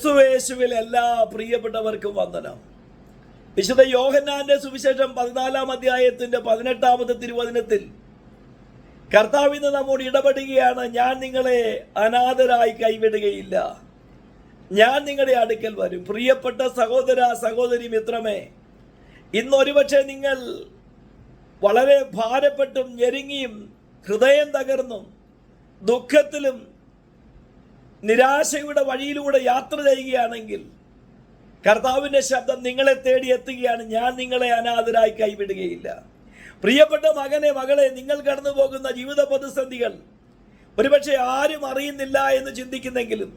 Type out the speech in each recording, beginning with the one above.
ക്രിസ്തുവേശുവിൽ എല്ലാ പ്രിയപ്പെട്ടവർക്കും വന്ദനം. വിശുദ്ധ യോഹന്നാന്റെ സുവിശേഷം പതിനാലാം അധ്യായത്തിന്റെ പതിനെട്ടാമത്തെ തിരുവചനത്തിൽ കർത്താവിന്ന് നമ്മോട് ഇടപെടുകയാണ് ഞാൻ നിങ്ങളെ അനാഥരായി കൈവിടുകയില്ല. ഞാൻ നിങ്ങളുടെ അടുക്കൽ വരും. പ്രിയപ്പെട്ട സഹോദര സഹോദരി മിത്രമേ ഇന്നൊരുപക്ഷെ നിങ്ങൾ വളരെ ഭാരപ്പെട്ടും ഞെരുങ്ങിയും ഹൃദയം തകർന്നും ദുഃഖത്തിലും നിരാശയുടെ വഴിയിലൂടെ യാത്ര ചെയ്യുകയാണെങ്കിൽ കർത്താവിന്റെ ശബ്ദം നിങ്ങളെ തേടി എത്തുകയാണ്. ഞാൻ നിങ്ങളെ അനാഥരായി കൈവിടുകയില്ല. പ്രിയപ്പെട്ട മകനെ മകളെ നിങ്ങൾ കടന്നു പോകുന്ന ജീവിത പ്രതിസന്ധികൾ ഒരുപക്ഷെ ആരും അറിയുന്നില്ല എന്ന് ചിന്തിക്കുന്നെങ്കിലും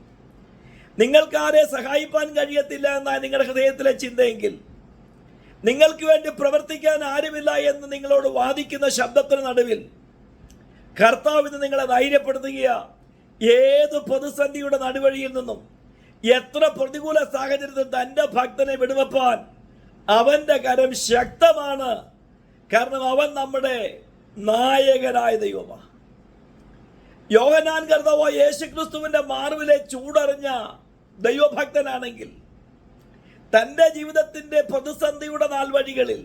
നിങ്ങൾക്കാരെ സഹായിപ്പാൻ കഴിയത്തില്ല എന്നാണ് നിങ്ങളുടെ ഹൃദയത്തിലെ ചിന്തയെങ്കിൽ നിങ്ങൾക്ക് വേണ്ടി പ്രവർത്തിക്കാൻ ആരുമില്ല എന്ന് നിങ്ങളോട് വാദിക്കുന്ന ശബ്ദത്തിന് നടുവിൽ കർത്താവിന് നിങ്ങളെ ധൈര്യപ്പെടുത്തുക ഏത് പ്രതിസന്ധിയുടെ നടുവഴിയിൽ നിന്നും എത്ര പ്രതികൂല സാഹചര്യത്തിൽ തന്റെ ഭക്തനെ വിടുവപ്പാൻ അവന്റെ കരം ശക്തമാണ്. കാരണം അവൻ നമ്മുടെ നായകനായ ദൈവമാണ്. യോഗനാൻ കർത്താവോ യേശുക്രിസ്തുവിന്റെ മാർവിലെ ചൂടറിഞ്ഞ ദൈവഭക്തനാണെങ്കിൽ തന്റെ ജീവിതത്തിന്റെ പ്രതിസന്ധിയുടെ നാൾ വഴികളിൽ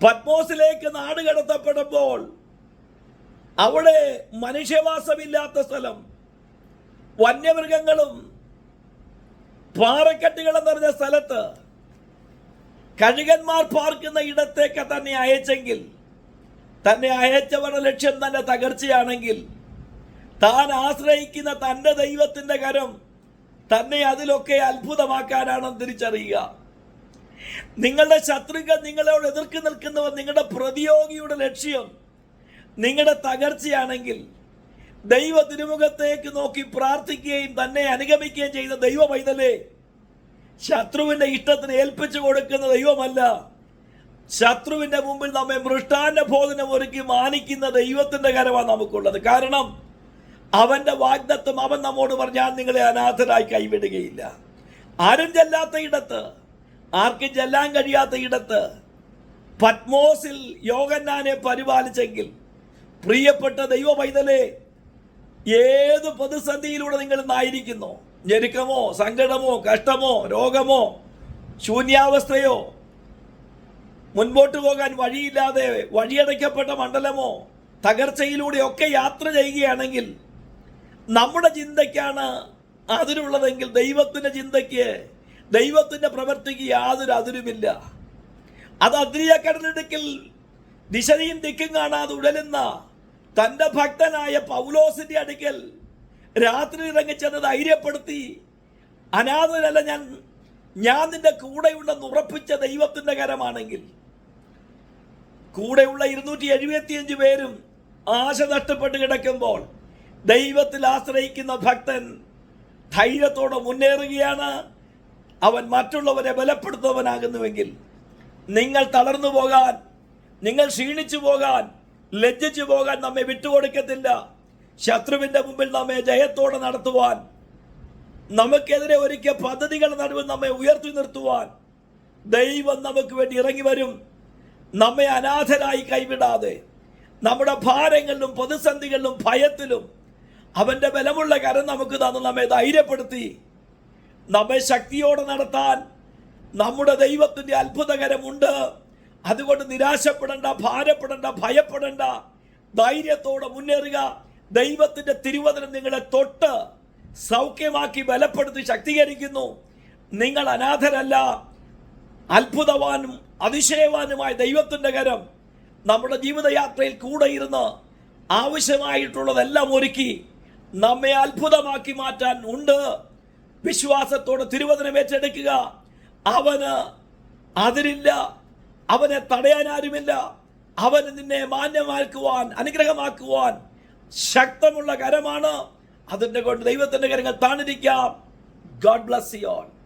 പത്മോസിലേക്ക് നാട് കടത്തപ്പെടുമ്പോൾ അവിടെ മനുഷ്യവാസമില്ലാത്ത സ്ഥലം. വന്യമൃഗങ്ങളും പാറക്കെട്ടുകളും നിറഞ്ഞ സ്ഥലത്ത് കഴുകന്മാർ പാർക്കുന്ന ഇടത്തേക്ക് തന്നെ അയച്ചെങ്കിൽ തന്നെ അയച്ചവരുടെ ലക്ഷ്യം തന്നെ തകർച്ചയാണെങ്കിൽ താൻ ആശ്രയിക്കുന്ന തന്റെ ദൈവത്തിന്റെ കരം തന്നെ അതിലൊക്കെ അത്ഭുതമാക്കാനാണെന്ന് തിരിച്ചറിയുക. നിങ്ങളുടെ ശത്രുക്കൾ നിങ്ങളോട് എതിർക്ക് നിൽക്കുന്നവർ നിങ്ങളുടെ പ്രതിയോഗിയുടെ ലക്ഷ്യം നിങ്ങളുടെ തകർച്ചയാണെങ്കിൽ ദൈവ തിരുമുഖത്തേക്ക് നോക്കി പ്രാർത്ഥിക്കുകയും തന്നെ അനുഗമിക്കുകയും ചെയ്ത ദൈവ പൈതലേ ശത്രുവിന്റെ ഇഷ്ടത്തിന് ഏൽപ്പിച്ചു കൊടുക്കുന്ന ദൈവമല്ല. ശത്രുവിന്റെ മുമ്പിൽ നമ്മെ മൃഷ്ടാന്റെ ഭോജനം ഒരുക്കി മാനിക്കുന്ന ദൈവത്തിന്റെ കരമാണ് നമുക്കുള്ളത്. കാരണം അവന്റെ വാഗ്ദത്വം അവൻ നമ്മോട് പറഞ്ഞാൽ നിങ്ങളെ അനാഥരായി കൈവിടുകയില്ല. ആരും ചെല്ലാത്ത ഇടത്ത് ആർക്കും ചെല്ലാൻ കഴിയാത്ത ഇടത്ത് പത്മോസിൽ യോഗന്നാനെ പരിപാലിച്ചെങ്കിൽ പ്രിയപ്പെട്ട ദൈവ പൈതലേ ഏത് പ്രതിസന്ധിയിലൂടെ നിങ്ങൾ ഇന്നായിരിക്കുന്നു ഞെരുക്കമോ സങ്കടമോ കഷ്ടമോ രോഗമോ ശൂന്യാവസ്ഥയോ മുൻപോട്ട് പോകാൻ വഴിയില്ലാതെ വഴിയടയ്ക്കപ്പെട്ട മണ്ഡലമോ തകർച്ചയിലൂടെയൊക്കെ യാത്ര ചെയ്യുകയാണെങ്കിൽ നമ്മുടെ ചിന്തയ്ക്കാണ് അതിരുള്ളതെങ്കിൽ ദൈവത്തിന്റെ ചിന്തയ്ക്ക് ദൈവത്തിന്റെ പ്രവൃത്തിക്ക് യാതൊരു അതിരുമില്ല. അത് അതിരിയ കടലിടുക്കിൽ ദിശയും ദിക്കും കാണാതെ ഉടലുന്ന തന്റെ ഭക്തനായ പൗലോസിന്റെ അടുക്കൽ രാത്രി ഇറങ്ങിച്ചെന്ന് ധൈര്യപ്പെടുത്തി അനാഥനല്ല ഞാൻ ഞാൻ നിന്റെ കൂടെയുണ്ടെന്ന് ഉറപ്പിച്ച ദൈവത്തിന്റെ കരമാണെങ്കിൽ. കൂടെയുള്ള ഇരുന്നൂറ്റി എഴുപത്തിയഞ്ച് പേരും ആശ നഷ്ടപ്പെട്ട് കിടക്കുമ്പോൾ ദൈവത്തിൽ ആശ്രയിക്കുന്ന ഭക്തൻ ധൈര്യത്തോടെ മുന്നേറുകയാണ്. അവൻ മറ്റുള്ളവരെ ബലപ്പെടുത്തുന്നവനാകുന്നുവെങ്കിൽ നിങ്ങൾ തളർന്നു പോകാൻ നിങ്ങൾ ക്ഷീണിച്ചു പോകാൻ ലജ്ജിച്ചു പോകാൻ നമ്മെ വിട്ടുകൊടുക്കത്തില്ല. ശത്രുവിന്റെ മുമ്പിൽ നമ്മെ ജയത്തോടെ നടത്തുവാൻ നമുക്കെതിരെ ഒരുക്കിയ പദ്ധതികൾ നടുവിൽ നമ്മെ ഉയർത്തി നിർത്തുവാൻ ദൈവം നമുക്ക് വേണ്ടി ഇറങ്ങി വരും. നമ്മെ അനാഥരായി കൈവിടാതെ നമ്മുടെ ഭാരങ്ങളിലും പ്രതിസന്ധികളിലും ഭയത്തിലും അവന്റെ ബലമുള്ള കരം നമുക്ക് തന്ന് നമ്മെ ധൈര്യപ്പെടുത്തി നമ്മെ ശക്തിയോടെ നടത്താൻ നമ്മുടെ ദൈവത്തിന്റെ അത്ഭുതകരമുണ്ട്. അതുകൊണ്ട് നിരാശപ്പെടേണ്ട ഭാരപ്പെടേണ്ട ഭയപ്പെടേണ്ട. ധൈര്യത്തോടെ മുന്നേറുക. ദൈവത്തിന്റെ തിരുവചനം നിങ്ങളെ തൊട്ട് സൗഖ്യമാക്കി ബലപ്പെടുത്തി ശക്തീകരിക്കുന്നു. നിങ്ങൾ അനാഥരല്ല. അത്ഭുതവാനും അതിശയവാനുമായ ദൈവത്തിന്റെ കരം നമ്മുടെ ജീവിതയാത്രയിൽ കൂടെ ഇരുന്ന് ആവശ്യമായിട്ടുള്ളതെല്ലാം ഒരുക്കി നമ്മെ അത്ഭുതമാക്കി മാറ്റാൻ ഉണ്ട്. വിശ്വാസത്തോടെ തിരുവചനം ഏറ്റെടുക്കുക. അവന് അതിരില്ല. അവനെ തടയാൻ ആരുമില്ല. അവന് നിന്നെ മാന്യമാക്കുവാൻ അനുഗ്രഹമാക്കുവാൻ ശക്തമുള്ള കരമാണ്. അതിന്റെ കൊണ്ട് ദൈവത്തിന്റെ കരങ്ങൾ താണിരിക്കാം. God bless you all